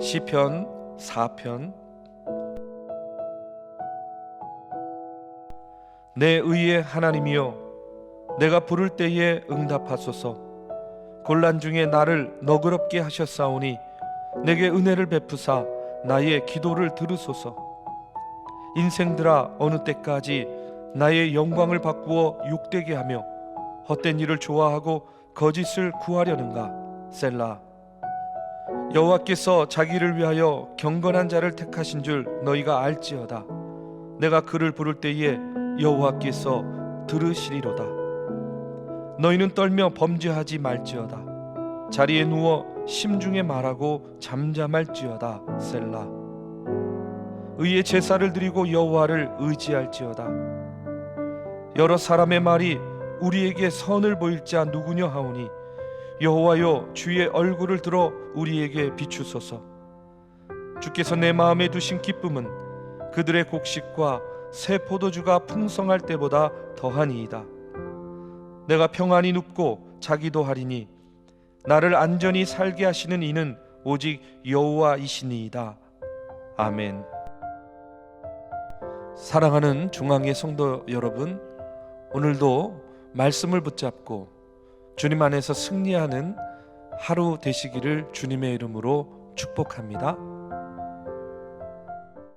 시편 4편. 내 의의 하나님이여 내가 부를 때에 응답하소서. 곤란 중에 나를 너그럽게 하셨사오니 내게 은혜를 베푸사 나의 기도를 들으소서. 인생들아 어느 때까지 나의 영광을 바꾸어 욕되게 하며 헛된 일을 좋아하고 거짓을 구하려는가? 셀라 여호와께서 자기를 위하여 경건한 자를 택하신 줄 너희가 알지어다. 내가 그를 부를 때에 여호와께서 들으시리로다. 너희는 떨며 범죄하지 말지어다. 자리에 누워 심중에 말하고 잠잠할지어다 셀라. 의의 제사를 드리고 여호와를 의지할지어다. 여러 사람의 말이 우리에게 선을 보일 자 누구냐 하오니 여호와여 주의 얼굴을 들어 우리에게 비추소서. 주께서 내 마음에 두신 기쁨은 그들의 곡식과 새 포도주가 풍성할 때보다 더하니이다. 내가 평안히 눕고 자기도 하리니 나를 안전히 살게 하시는 이는 오직 여호와이시니이다. 아멘. 사랑하는 중앙의 성도 여러분 오늘도 말씀을 붙잡고 주님 안에서 승리하는 하루 되시기를 주님의 이름으로 축복합니다.